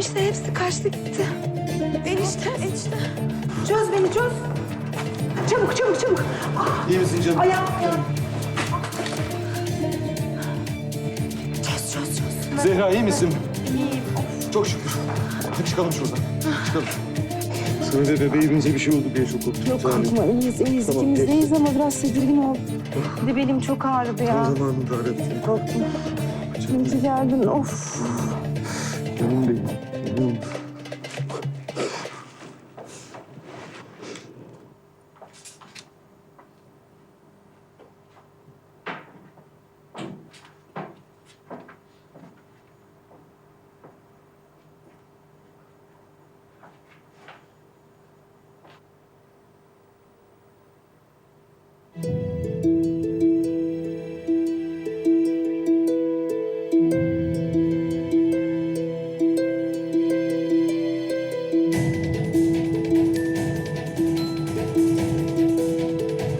Enişte hepsi kaçtı gitti. Enişte, enişte. Çöz beni çöz. Çabuk çabuk çabuk. Ah, İyi misin canım? ayağım ayağım. Çöz çöz çöz. Zehra iyi misin? İyiyim. Çok şükür. Hadi çıkalım şuradan. Çıkalım. Sana ve bebeğimize bir şey oldu diye çok korktum. Yok korkma iyiyiz iyiyiz Tamam, ikimiz geç. deyiz ama biraz tedirgin oldum. Bir de belim çok ağrıdı ya. Tam zamanında aradım. Korktum. İyi ki geldin of. Canım benim. Ooh.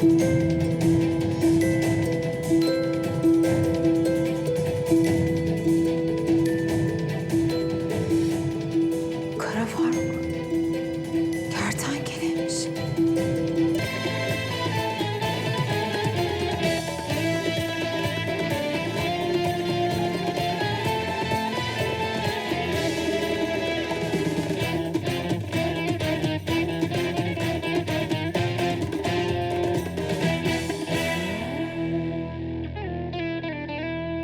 Kara Faruk.